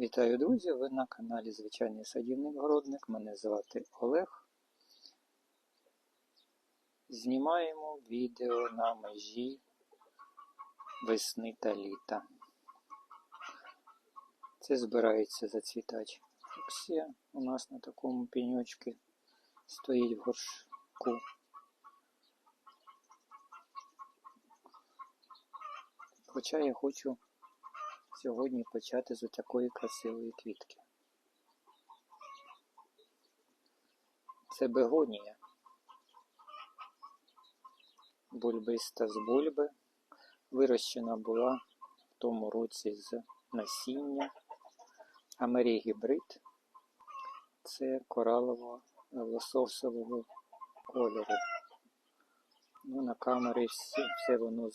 Вітаю, друзі! Ви на каналі Звичайний садівник-городник. Мене звати Олег. Знімаємо відео на межі весни та літа. Це збирається зацвітати фуксія. У нас на такому пеньочку стоїть в горшку. Хоча я хочу сьогодні почати з такої красивої квітки. Це бегонія. Бульбиста з бульби. Вирощена була в тому році з насіння. Амерігібрид. Це коралово лососового кольору. Ну, на камері все, все воно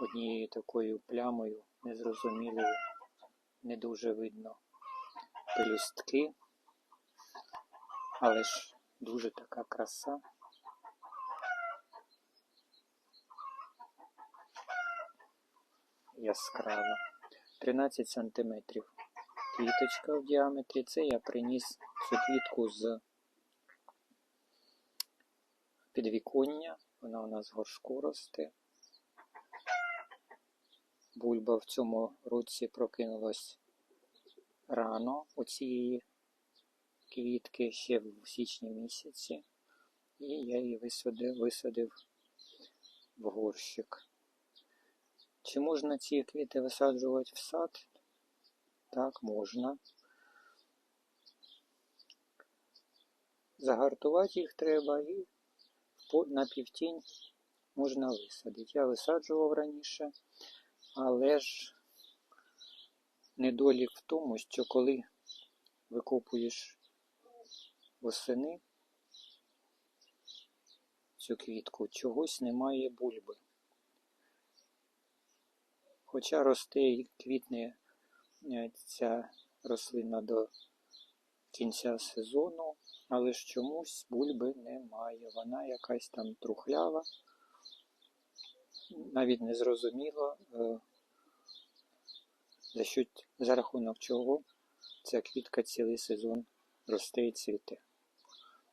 однією такою плямою незрозумілою, не дуже видно пелюстки, але ж дуже така краса. Яскрава. 13 сантиметрів. Квіточка в діаметрі. Це я приніс цю квітку з підвіконня. Вона у нас в горшку росте. Бульба в цьому році прокинулась рано у цієї квітки ще в січні місяці, і я її висадив, висадив в горщик. Чи можна ці квіти висаджувати в сад? Так, можна. Загартувати їх треба і на півтінь можна висадити. Я висаджував раніше. Але ж недолік в тому, що коли викопуєш восени цю квітку, чогось немає бульби. Хоча росте і квітне е, ця рослина до кінця сезону, але ж чомусь бульби немає. Вона якась там трухлява навіть не зрозуміло, е, за, що, за рахунок чого ця квітка цілий сезон росте і цвіте.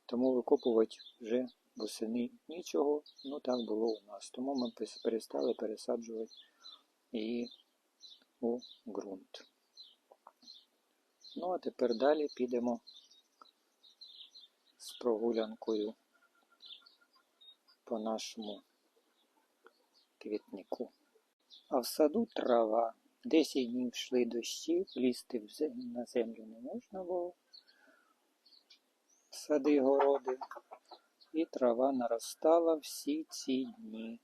Тому викопувати вже восени нічого, ну так було у нас. Тому ми перестали пересаджувати її у ґрунт. Ну, а тепер далі підемо з прогулянкою по нашому квітнику. А в саду трава. Десять днів йшли дощі, влізти на землю не можна було. Сади, городи. І трава наростала всі ці дні.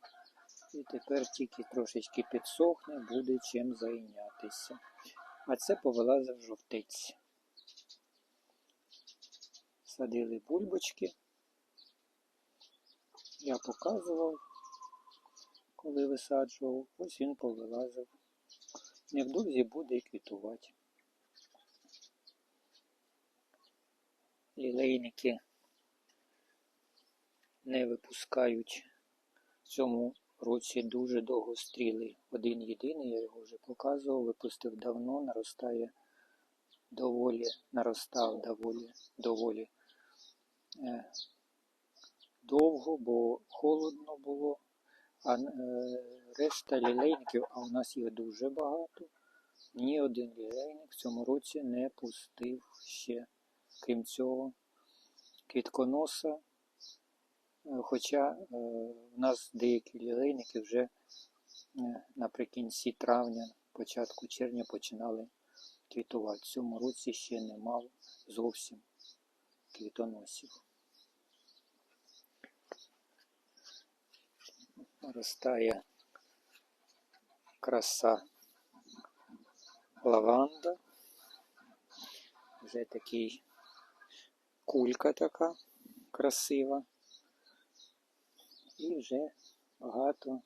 І тепер тільки трошечки підсохне, буде чим зайнятися. А це повилазив жовтиць. Садили бульбочки. Я показував коли висаджував, ось він повилазив. Невдовзі буде і квітувати. Лілейники не випускають в цьому році дуже довго стріли. Один єдиний, я його вже показував, випустив давно, наростає доволі, наростав доволі доволі е, довго, бо холодно було. А е, решта лілейників, а у нас їх дуже багато. Ні один лілейник в цьому році не пустив ще. Крім цього, квітконоса. Е, хоча е, в нас деякі лілейники вже наприкінці травня, початку червня починали квітувати. В цьому році ще не мав зовсім квітоносів. Ростає краса лаванда. Вже такий кулька така красива. І вже багато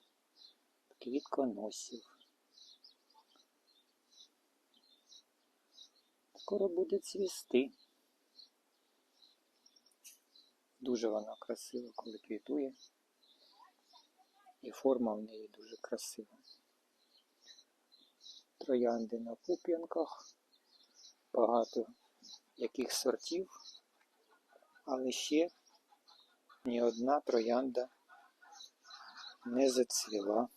квітконосів. Скоро буде цвісти. Дуже вона красива, коли квітує. І форма в неї дуже красива. троянди на пуп'янках, багато яких сортів, але ще ні одна троянда не зацвіла.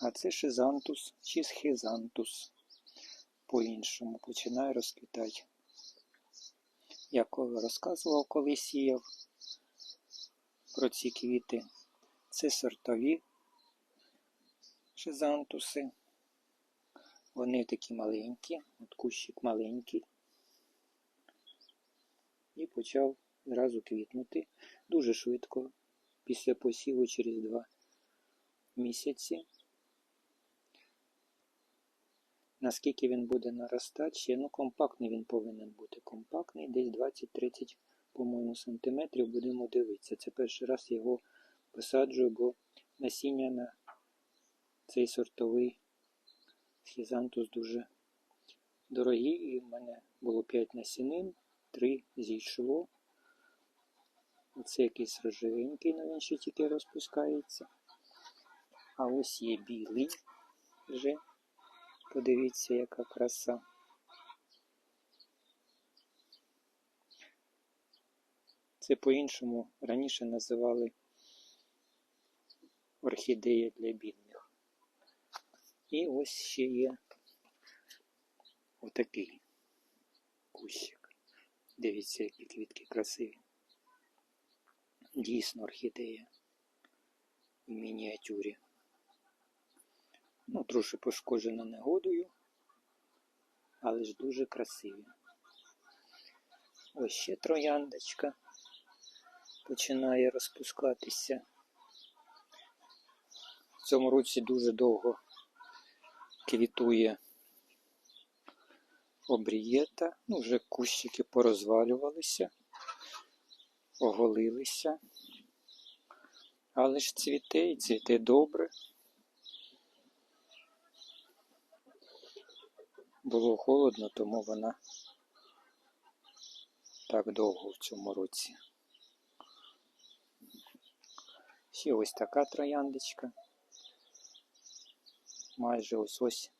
А це шизантус чи схизантус. По-іншому починає розквітати. Я розказував, коли сіяв про ці квіти. Це сортові шизантуси. Вони такі маленькі, от кущик маленький. І почав зразу квітнути дуже швидко, після посіву через два місяці. Наскільки він буде наростати, ще ну компактний він повинен бути. Компактний, десь 20-30, по-моєму, сантиметрів будемо дивитися. Це перший раз його посаджую, бо насіння на цей сортовий схізантус дуже дорогі. І в мене було 5 насінин, 3 зійшло. Оце якийсь рожевенький, але він ще тільки розпускається. А ось є білий вже. Подивіться, яка краса. Це по-іншому раніше називали орхідея для бідних. І ось ще є отакий кущик. Дивіться, які квітки красиві. Дійсно орхідея в мініатюрі. Ну, трошки пошкоджена негодою, але ж дуже красиві. Ось ще трояндочка починає розпускатися. В цьому році дуже довго квітує обрієта. Ну, вже кущики порозвалювалися, оголилися. Але ж цвіте і цвіте добре. Було холодно, тому вона так довго в цьому році. Ще ось така трояндочка. Майже ось ось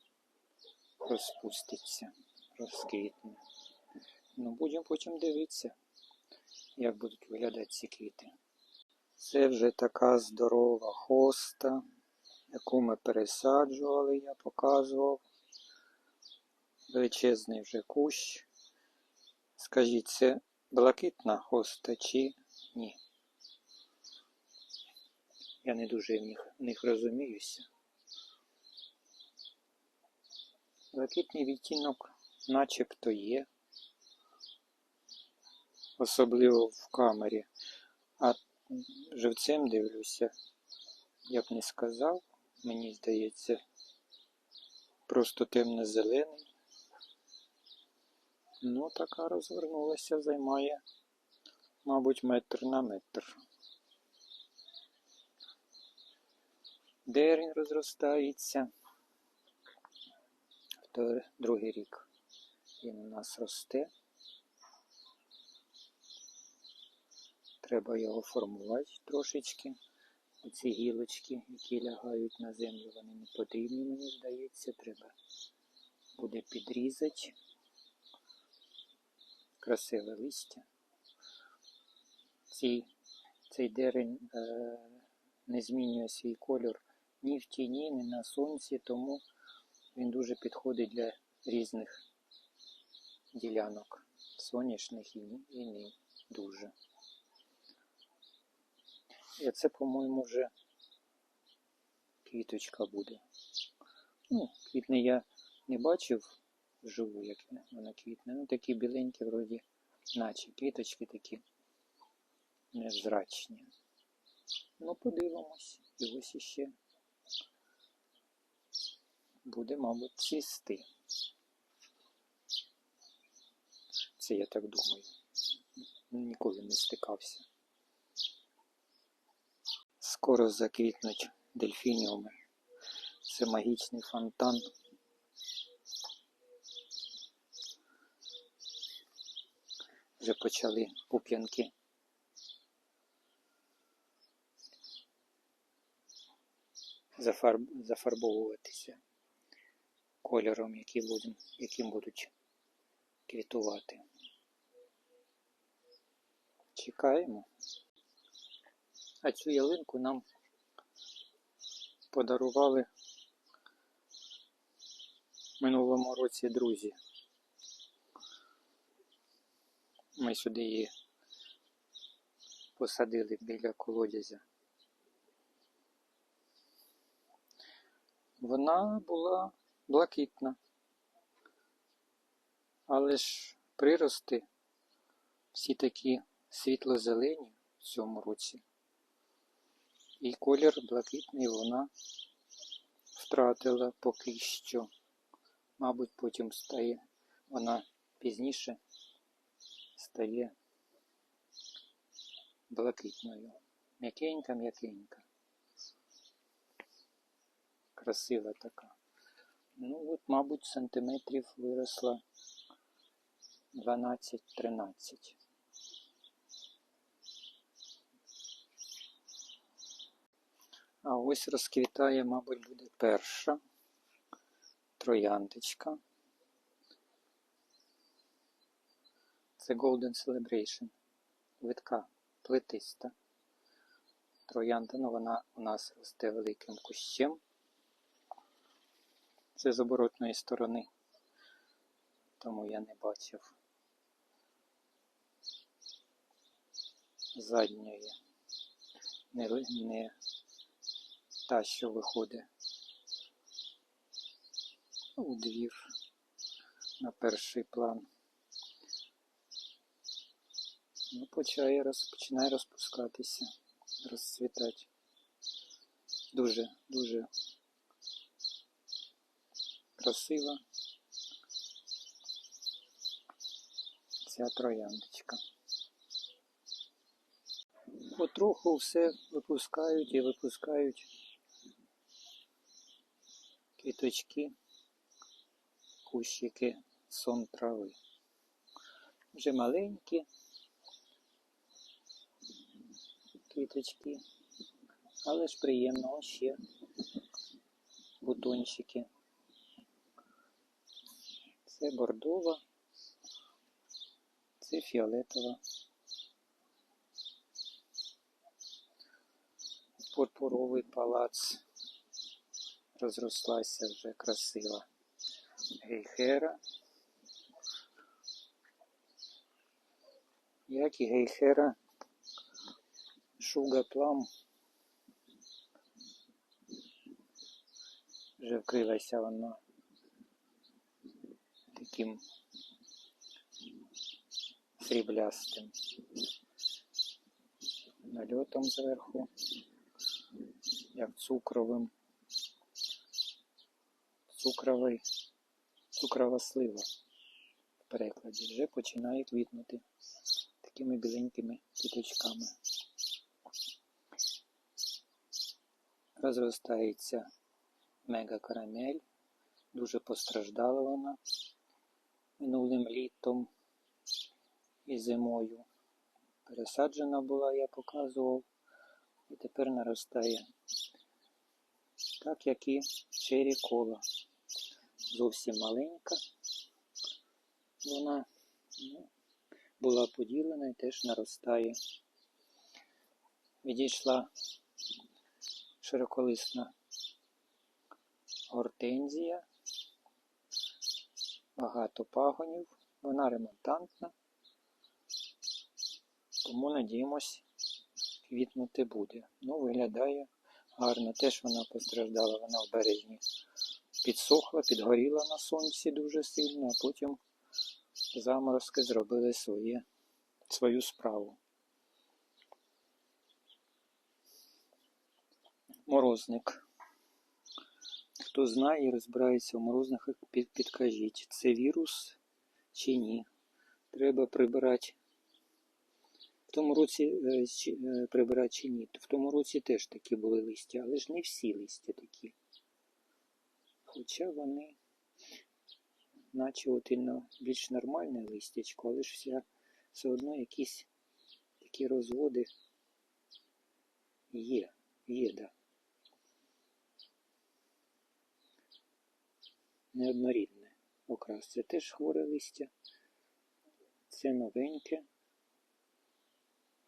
розпуститься, розквітне. Ну, будемо потім дивитися, як будуть виглядати ці квіти. Це вже така здорова хоста, яку ми пересаджували, я показував. Величезний вже кущ. Скажіть, це блакитна хоста чи ні? Я не дуже в них, в них розуміюся. Блакитний відтінок начебто є, особливо в камері, а живцем дивлюся, я б не сказав, мені здається, просто темно-зелений. Ну, така розвернулася, займає, мабуть, метр на метр. Дерень розростається. Другий рік він у нас росте. Треба його формувати трошечки. Оці гілочки, які лягають на землю, вони не потрібні, мені здається. Треба буде підрізати. Красиве листя. Цей, цей дерень е, не змінює свій кольор ні в тіні, ні на сонці, тому він дуже підходить для різних ділянок соняшних і, і не дуже. І це, по-моєму, вже квіточка буде. Ну, квітне я не бачив вживу, як вона квітне. Ну, такі біленькі, вроді, наче квіточки такі невзрачні. Ну, подивимось. І ось іще буде, мабуть, цвісти. Це я так думаю. Ніколи не стикався. Скоро заквітнуть дельфініуми. Це магічний фонтан. Вже почали пуп'янки зафарб... зафарбовуватися кольором, які будем... яким будуть квітувати. Чекаємо. А цю ялинку нам подарували минулому році друзі. Ми сюди її посадили біля колодязя. Вона була блакитна, але ж прирости всі такі світло-зелені в цьому році. І колір блакитний вона втратила поки що. Мабуть, потім стає вона пізніше стає блакитною. М'якенька, м'якенька. Красива така. Ну от, мабуть, сантиметрів виросла 12-13. А ось розквітає, мабуть, буде перша трояндочка. Це Golden Celebration. Витка плетиста. Троянда, ну вона у нас росте великим кущем. Це з оборотної сторони, тому я не бачив задньої, не, не та, що виходить у двір на перший план. Ну, починає, роз, починає розпускатися, розцвітати. Дуже, дуже красива ця трояндочка. Потроху все випускають і випускають квіточки, кущики сон трави. Вже маленькі квіточки, але ж приємно ще бутончики. Це бордова, це фіолетова. Пурпуровий палац розрослася вже красиво. Гейхера. Як і гейхера, шуга плам вже вкрилася вона таким сріблястим нальотом зверху, як цукровим, цукровий, цукрова слива в перекладі. Вже починає квітнути такими біленькими квіточками. Розростається мега карамель, дуже постраждала вона минулим літом і зимою. Пересаджена була, я показував, і тепер наростає. Так як і чері кола. Зовсім маленька. Вона ну, була поділена і теж наростає. Відійшла широколисна гортензія, багато пагонів, вона ремонтантна, тому надіємось, квітнути буде. Ну, виглядає гарно. Теж вона постраждала, вона в березні підсохла, підгоріла на сонці дуже сильно, а потім заморозки зробили своє, свою справу. Морозник. Хто знає і розбирається в морозниках, підкажіть, це вірус чи ні. Треба прибирати. В тому році е, е, прибирати чи ні. В тому році теж такі були листя, але ж не всі листя такі. Хоча вони, наче от і на більш нормальне листячко, але ж вся, все одно якісь такі розводи є, є, да. Неоднорідне окрас. Це теж хворе листя. Це новеньке.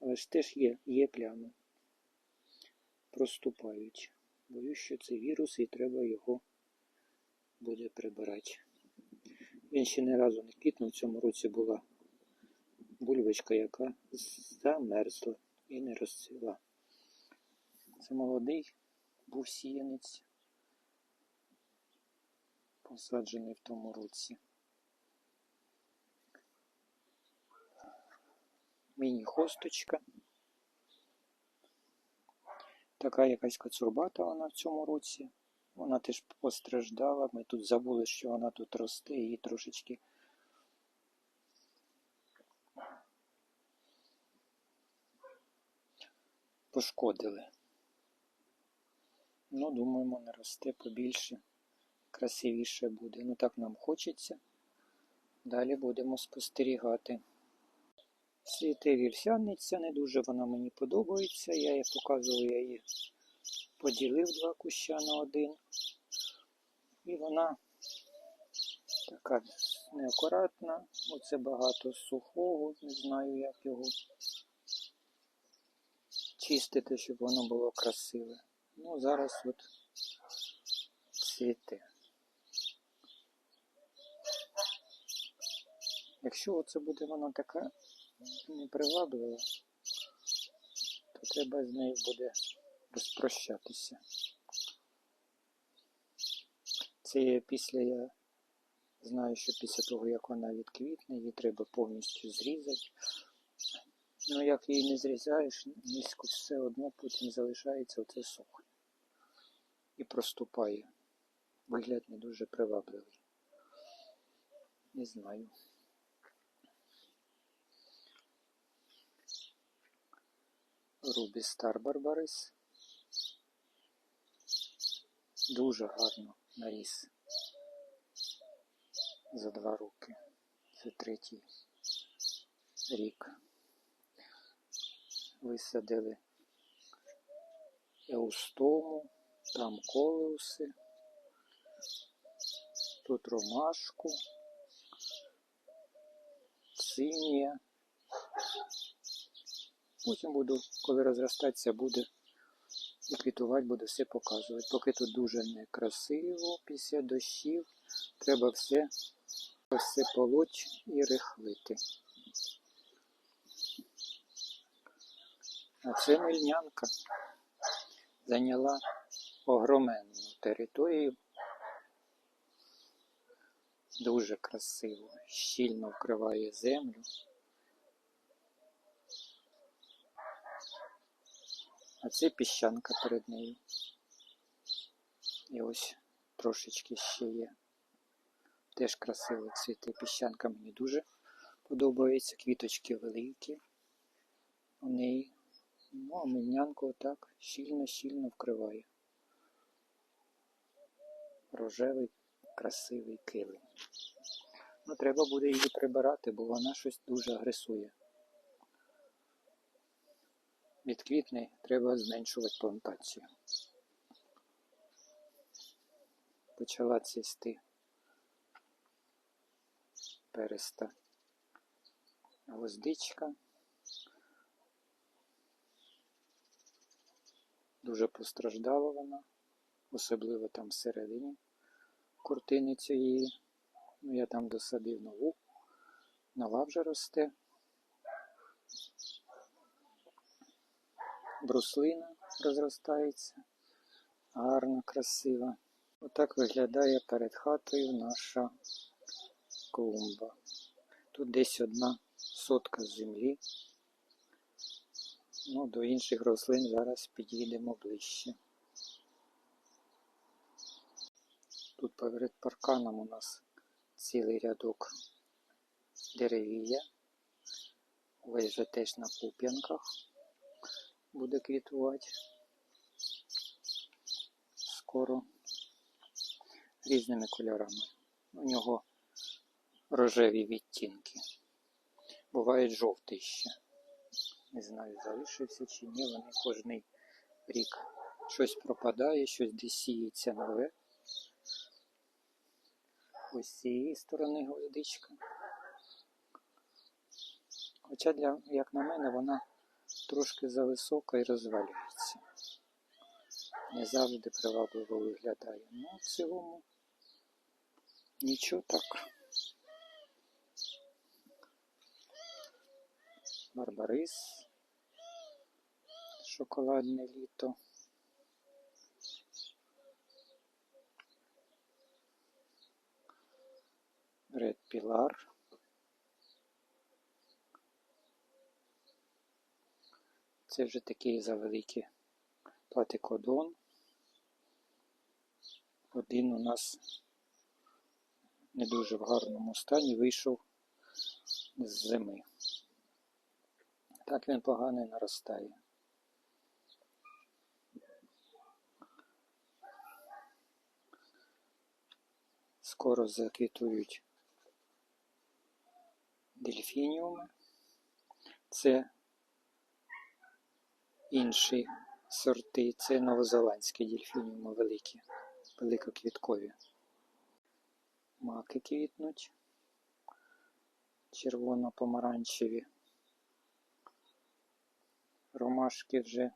Але ж теж є, є плями. Проступають. Боюсь, що це вірус і треба його буде прибирати. Він ще ні разу не квітнув. В цьому році була бульбочка, яка замерзла і не розцвіла. Це молодий був сіянець, посаджений в тому році. Міні-хосточка. Така якась коцурбата вона в цьому році. Вона теж постраждала. Ми тут забули, що вона тут росте, її трошечки пошкодили. Ну, думаємо, наросте побільше, красивіше буде. Ну так нам хочеться. Далі будемо спостерігати. Світе вірсяниця, не дуже вона мені подобається. Я її показував, я її поділив два куща на один. І вона така неакуратна. Оце багато сухого, не знаю, як його чистити, щоб воно було красиве. Ну, зараз от цвіте. Якщо оце буде воно така неприваблива, то треба з нею буде розпрощатися. Це після я знаю, що після того, як вона відквітне, її треба повністю зрізати. Ну, як її не зрізаєш, низько все одно потім залишається оце сухе. І проступає. Вигляд не дуже привабливий. Не знаю. Рубі Стар Барбарис. Дуже гарно наріс. За два роки. Це третій рік. Висадили еустому, там колеуси, тут ромашку, синія. Потім буду, коли розростатися, буде і квітувати, буду все показувати. Поки тут дуже некрасиво, після дощів, треба все, все полоть і рихлити. А це мельнянка зайняла огроменну територію. Дуже красиво, щільно вкриває землю. А це піщанка перед нею. І ось трошечки ще є. Теж красиво цвіте піщанка мені дуже подобається. Квіточки великі у неї. Ну, а мільнянку отак щільно-щільно вкриває. Рожевий, красивий килим. Ну, треба буде її прибирати, бо вона щось дуже агресує. Від квітни треба зменшувати плантацію. Почала цвісти переста гвоздичка. Дуже постраждала вона, особливо там всередині куртини цієї. Ну, я там досадив нову, нова вже росте. Бруслина розростається, гарна, красива. Отак виглядає перед хатою наша клумба. Тут десь одна сотка землі. Ну, до інших рослин зараз підійдемо ближче. Тут перед парканом у нас цілий рядок деревія. Ось вже теж на пуп'янках буде квітувати. Скоро різними кольорами. У нього рожеві відтінки. Бувають жовтий ще. Не знаю, залишився чи ні, вони кожний рік щось пропадає, щось десь сіється нове. Ось з цієї сторони гвоздичка. Хоча, для, як на мене, вона трошки зависока і розвалюється. Не завжди привабливо виглядає. Ну, в цілому нічого так. Барбарис. Шоколадне літо. Ред Пілар. Це вже такий завеликий платикодон. Один у нас не дуже в гарному стані вийшов з зими. Так він погано наростає. Скоро заквітують дельфініуми. Це інші сорти, це новозеландські дельфініуми великі, великоквіткові. Маки квітнуть, червоно-помаранчеві. Ромашки вже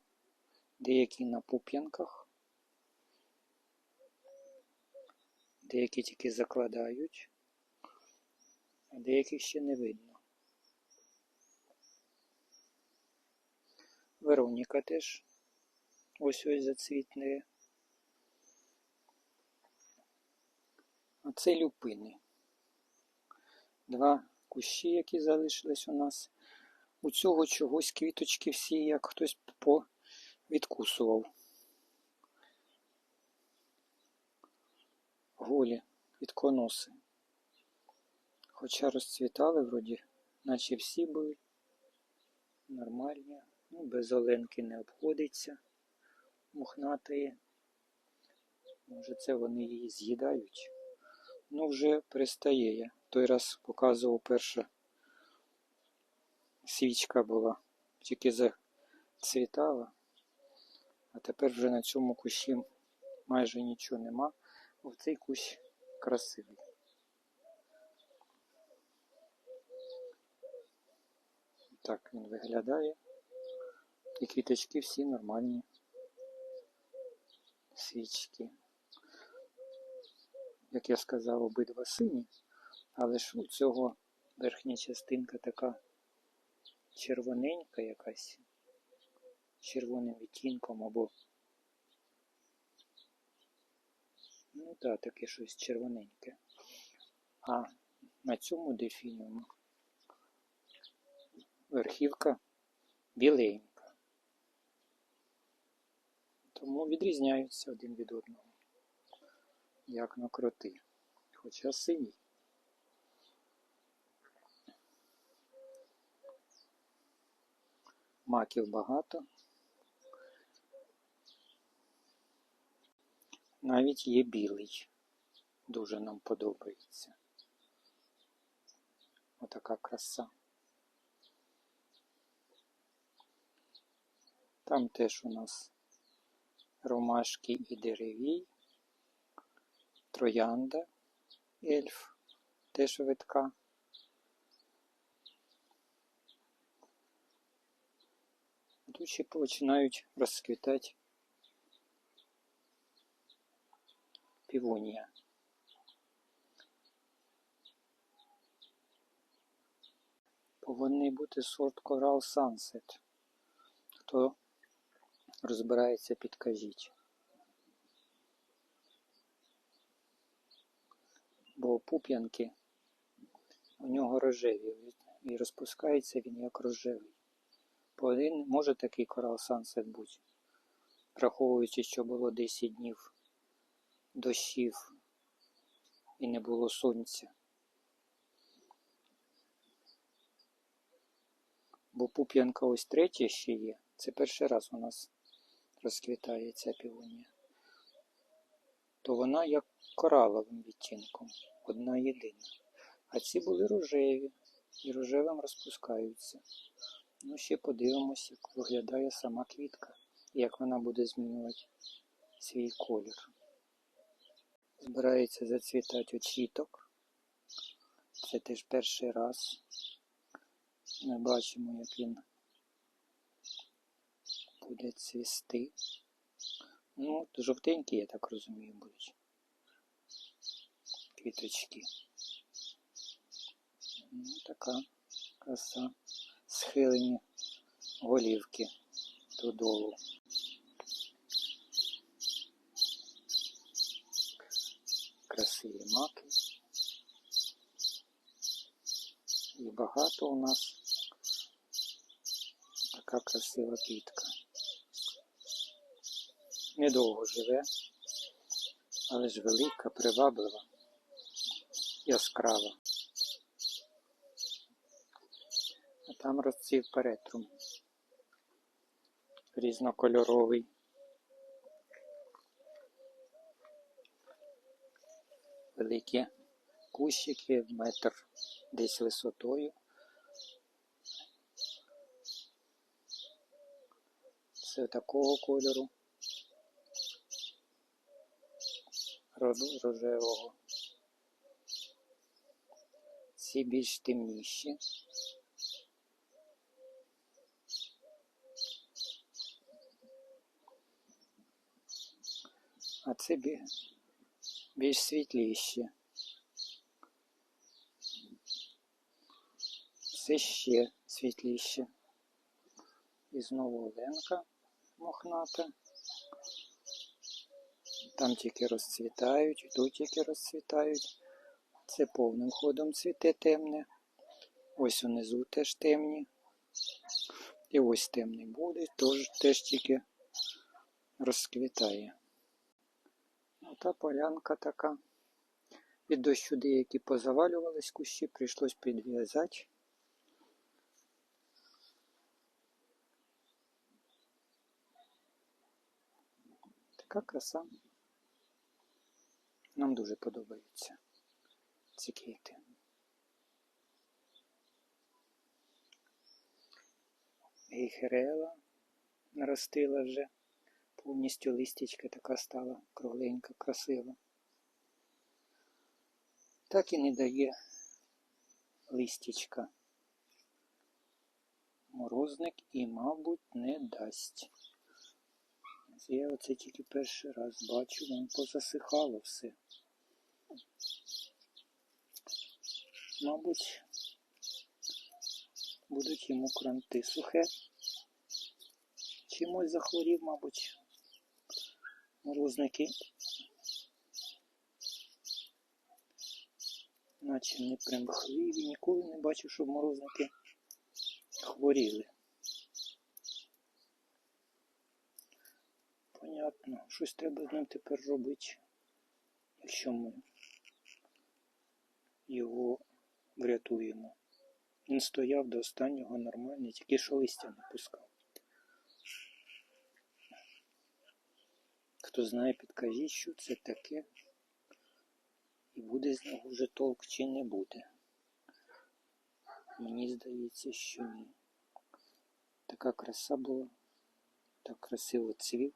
деякі на пуп'янках, деякі тільки закладають, а деяких ще не видно. Вероніка теж ось ось зацвітне. А це люпини. Два кущі, які залишились у нас. У цього чогось квіточки всі, як хтось відкусував. Голі, квітконоси. Хоча розцвітали вроді, наче всі були нормальні. Ну, без оленки не обходиться мохнатої. Може це вони її з'їдають. Ну, вже пристає я. Той раз показував перша свічка була, тільки зацвітала, а тепер вже на цьому кущі майже нічого нема. О, цей кущ красивий. Так він виглядає. І квіточки всі нормальні. Свічки. Як я сказав, обидва сині, але ж у цього верхня частинка така червоненька якась, червоним відтінком або. Ну так, таке щось червоненьке. А на цьому дельфініуму верхівка біленька. Тому відрізняються один від одного, як на кроти. Хоча синій. Маків багато. Навіть є білий. Дуже нам подобається. Отака краса. Там теж у нас ромашки і деревій, троянда, ельф, теж витка. Тут ще починають розквітати півонія. Повинний бути сорт Coral Sunset. Хто розбирається, підкажіть. Бо пуп'янки у нього рожеві і розпускається він як рожевий. По один може такий корал Sunset бути, враховуючи, що було 10 днів дощів і не було сонця. Бо пуп'янка ось третя ще є. Це перший раз у нас розквітає ця півонія. То вона як кораловим відтінком, одна єдина. А ці були рожеві і рожевим розпускаються. Ну, ще подивимось, як виглядає сама квітка і як вона буде змінювати свій колір. Збирається зацвітати очіток. Це теж перший раз. Ми бачимо, як він буде цвісти. Ну, жовтенькі, я так розумію, будуть. Квіточки. Ну, така краса. Схилені голівки додолу. Красиві маки. І багато у нас така красива квітка. Недовго живе, але ж велика, приваблива, яскрава. А там розцвів перетрум. Різнокольоровий. Великі кущики, метр десь висотою. Це такого кольору. Рожевого. Ці більш темніші. А це бі- більш світліші. Це ще світліше. І знову оленка мохната. Там тільки розцвітають, тут тільки розцвітають. Це повним ходом цвіте темне. Ось унизу теж темні. І ось темний буде, теж, теж тільки розквітає. Ота полянка така. Від дощу деякі позавалювались кущі, прийшлось підв'язати. Така краса. Нам дуже подобаються ці квіти. Гейхерела наростила вже. Повністю листячка така стала кругленька, красива. Так і не дає листячка. Морозник і, мабуть, не дасть. Я оце тільки перший раз бачу, воно позасихало все. Мабуть, будуть йому кранти сухе. Чимось захворів, мабуть, морозники. Наче не примхливі, ніколи не бачив, щоб морозники хворіли. Понятно, щось треба з ним тепер робити, якщо ми його врятуємо. Він стояв до останнього нормально, тільки що листя не пускав. Хто знає, підкажіть, що це таке, і буде з нього вже толк чи не буде. Мені здається, що ні. Така краса була, так красиво цвів.